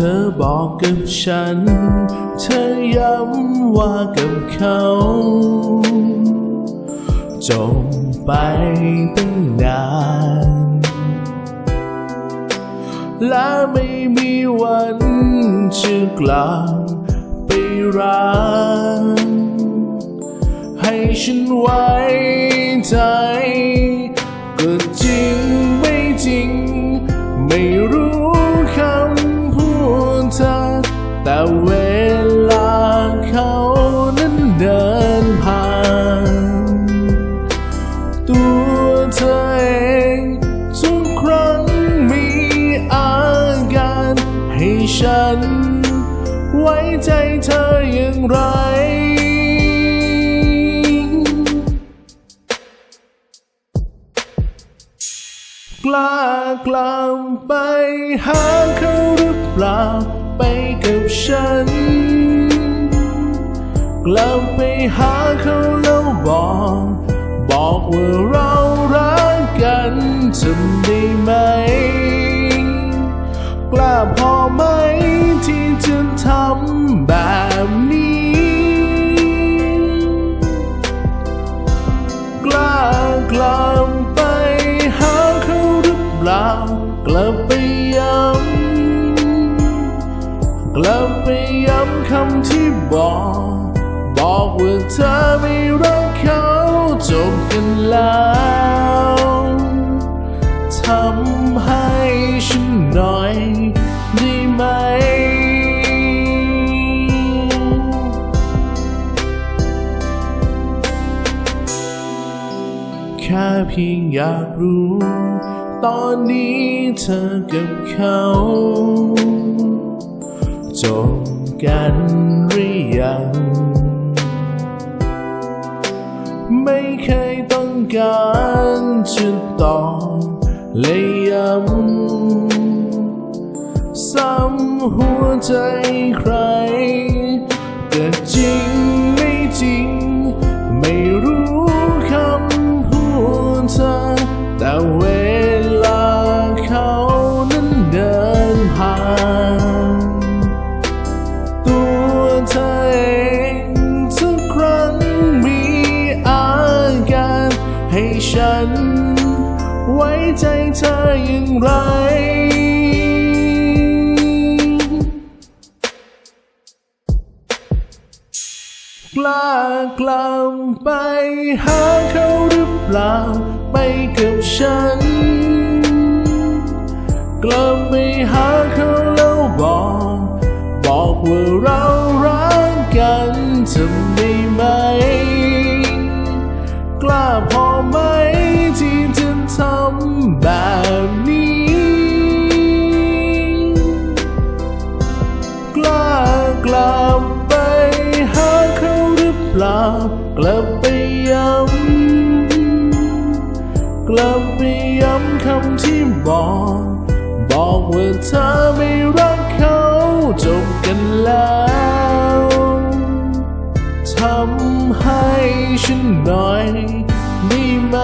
ธอบอกกับฉัน เธอย้ำว่ากับเขาจบไปตั้งนาน และไม่มีวันจะกลับไปรักให้ฉันไว้ใจ ก็จริงไม่จริง ไม่รู้ ฉัน ไว้ใจเธออย่างไรกล้ากลับไปหาเขาหรือเปล่าไปกับฉัน กลับไปหาเขาแล้วบอก บอกว่าเรารักกันทำได้ไหม กล้าพอไหมำกลับไปย้ำคำที่บอก บอกว่าเธอไม่รักเขาจบกันแล้วทำให้ฉันหน่อยได้ไหม แค่เพียงอยากรู้ ตอนนี้เธอกับเขา จบกันหรือยัง ไม่เคยต้องการจะตอบและย้ำซ้ำหัวใจใคร แต่จริงไม่จริง ไม่รู้ ใจเธออย่างไรกล้ากลับไปหาเขาหรือเปล่า ไปกับฉัน กลับไปหา แบบนี้ กล้ากลับไปหาเขาหรือเปล่า กลับไปย้ำ กลับไปย้ำคำที่บอก บอกว่าเธอไม่รักเขาจบกันแล้วทำให้ฉันหน่อยได้ไหม